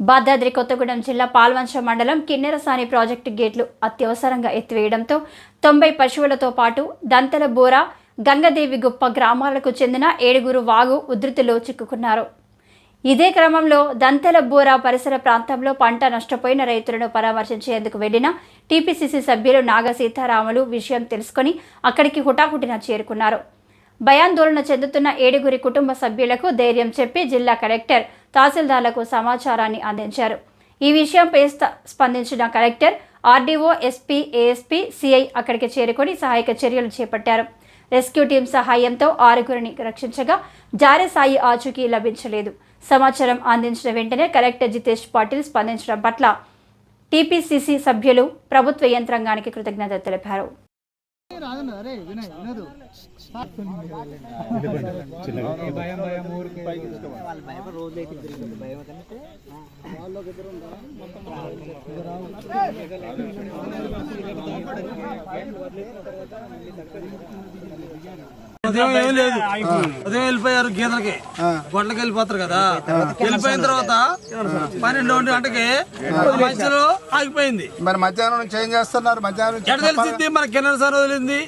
భద్రాద్రి కొత్తగూడెం జిల్లా పాల్వంచ మండలం కిన్నెరసాని ప్రాజెక్టు గేట్లు అత్యవసరంగా ఎత్తివేయడంతో తొంభై పశువులతో పాటు దంతల బోర గంగదేవి గుప్ప గ్రామాలకు చెందిన ఏడుగురు వాగు ఉధృతిలో చిక్కుకున్నారు. ఇదే క్రమంలో దంతెల బోరా పరిసర ప్రాంతంలో పంట నష్టపోయిన రైతులను పరామర్శించేందుకు వెళ్ళిన టీపీసీసీ సభ్యులు నాగ సీతారాములు విషయం తెలుసుకుని అక్కడికి హుటాహుటిన చేరుకున్నారు. భయాందోళన చెందుతున్న ఏడుగురి కుటుంబ సభ్యులకు ధైర్యం చెప్పి జిల్లా కలెక్టర్ తహసీల్దార్లకు సమాచారాన్ని అందించారు. ఈ విషయంపై స్పందించిన collector RDO SP ASP CI అక్కడికి చేరుకొని సహాయక చర్యలు చేపట్టారు. రెస్క్యూ టీం సహాయంతో ఆరుగురిని రక్షించగా జారే సాయి ఆచూకీ లభించలేదు. సమాచారం అందించిన వెంటనే కలెక్టర్ జితేష్ పాటిల్ స్పందించడం పట్ల టీపీసీసీ సభ్యులు ప్రభుత్వ యంత్రాంగానికి కృతజ్ఞతలు తెలిపారు. ఉదయం లేదు. ఉదయం వెళ్ళిపోయారు గీతలకి. గొడ్లకి వెళ్ళిపోతారు కదా. వెళ్ళిపోయిన తర్వాత పన్నెండు ఒంటి గంటకి మధ్యలో ఆగిపోయింది. మరి మధ్యాహ్నం నుంచి ఏం చేస్తున్నారు? మధ్యాహ్నం నుంచి ఎక్కడ తెలిసింది? మన కిన్నర సార్ వదిలింది.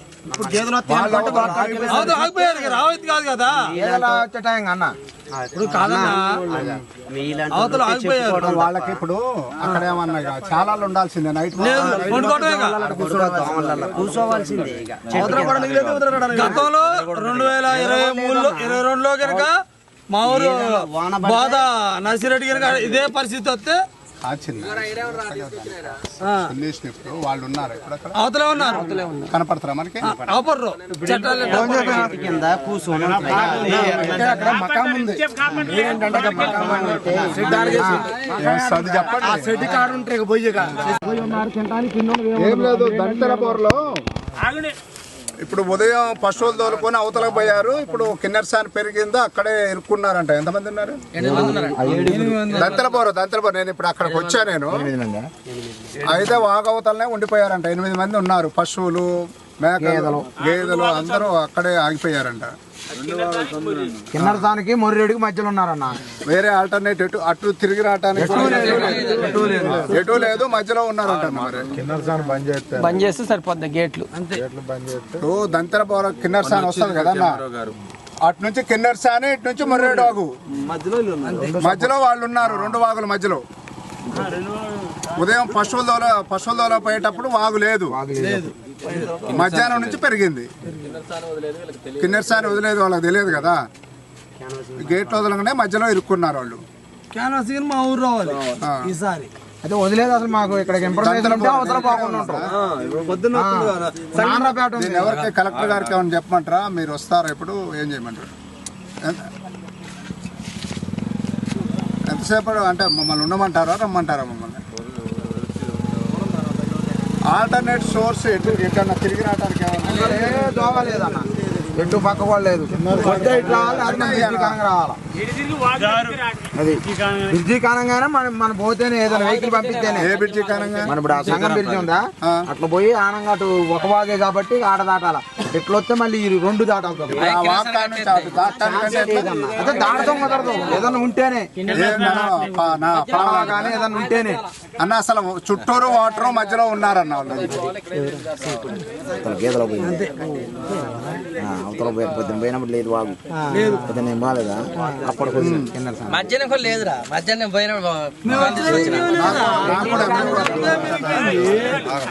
అవును, ఆగిపోయారు రావద్దు కాదు కదా. ఇప్పుడు కాదన్నా అవతల ఆగిపోయారు. వాళ్ళకి ఇప్పుడు అక్కడ ఏమన్నా చాలా ఉండాల్సిందే నైట్. గతంలో రెండు వేల ఇరవై మూడులో ఇరవై రెండులో కనుక మా ఊరు బోధ నర్సిరెడ్డి కనుక ఇదే పరిస్థితి వస్తే ఇప్పుడు వాళ్ళు ఉన్నారు ఇప్పుడు అక్కడ అవతలే ఉన్నారు. కనపడతారా మనకి? అవపర్రు కింద కూర్చొని ఏం లేదు బోర్లో ఇప్పుడు ఉదయం పశువులు తోలుకొని అవతలకు పోయారు. ఇప్పుడు కిన్నెరసాని పెరిగిందో. అక్కడే ఇరుక్కున్నారంట. ఎంతమంది ఉన్నారు? దంతెల బోరు దంతెల బోరు నేను ఇప్పుడు అక్కడికి వచ్చా నేను. అయితే వాగవతలనే ఉండిపోయారంట. ఎనిమిది మంది ఉన్నారు. పశువులు మేకలు గేదెలు. అందరూ అక్కడే ఆగిపోయారంట. కిన్నరసానికి మొర్రెడికి మధ్యలో ఉన్నారన్న. వేరే ఆల్టర్నేట్ ఎటు అటు తిరిగి రావటానికి ఎటు లేదు. మధ్యలో ఉన్నారంట మరి. బంద్ చేస్తే సరిపోద్ది గేట్లు. ఇప్పుడు దంతెల బోర కిన్నెరసాని వస్తుంది కదా అటు నుంచి కిన్నెరసాని ఇటు నుంచి మొర్రేడు వాగు మధ్యలో వాళ్ళు ఉన్నారు. రెండు వాగుల మధ్యలో. ఉదయం పశువుల దోల పశువుల దోల పోయేటప్పుడు వాగు లేదు. మధ్యాహ్నం నుంచి పెరిగింది. కిన్నెరసాని వదిలేదు వాళ్ళకి తెలియదు కదా. గేట్ వదలగానే మధ్యలో ఇరుక్కున్నారు వాళ్ళు. క్యాన్వాస్ మా ఊరు రావాలి ఈసారి. అయితే వదిలేదు అసలు మాకు ఇక్కడ ఇన్ఫర్మేషన్ ఉంటే అవతల ఉంటాం ఎవరికి కలెక్టర్ గారికి ఏమైనా చెప్పమంటారా? మీరు వస్తారా ఇప్పుడు? ఏం చేయమంటారు? ఎంత- ఎంతసేపు అంటే మమ్మల్ని ఉండమంటారా? రమ్మంటారా మమ్మల్ని? ఆల్టర్నేట్ సోర్స్ ఎటు ఎక్కడన్నా తిరిగి రావడానికి లేదన్న. ఎటు పక్క కూడా లేదు. కొద్దిగా ఇట్లా రావాలి అది మన బ్రిడ్జి కానంగా రావాలి? అది బ్రిడ్జి కానంగానే మన మన పోతేనే ఏదైనా వెహికల్ పంపిస్తేనే ఏ బ్రిడ్జి కారణంగా మన ఇప్పుడు ఆ సంఘం బ్రిడ్జి ఉందా. అట్లా పోయి ఆనంగా అటు ఒక వాగే కాబట్టి ఆడ దాటాల? ఇట్లా వస్తే మళ్ళీ ఈ రెండు దాటాలి ఎట్లా? అదే దాటడం కుదరదు. ఏదన్నా ఉంటేనే. ఏదన్నా ఉంటేనే. అన్న అసలు చుట్టూరు వాటర్ మధ్యలో ఉన్నారన్న వాళ్ళు. గేదెలో పోయింది అవతల పోయి పొద్దున పోయినప్పుడు లేదు వాగు పొద్దున ఏం బాగాలేదా అప్పుడు మధ్యాహ్నం కూడా లేదురా. మధ్యాహ్నం పోయిన నాకు కూడా. ఎమ్మెల్యే గారు-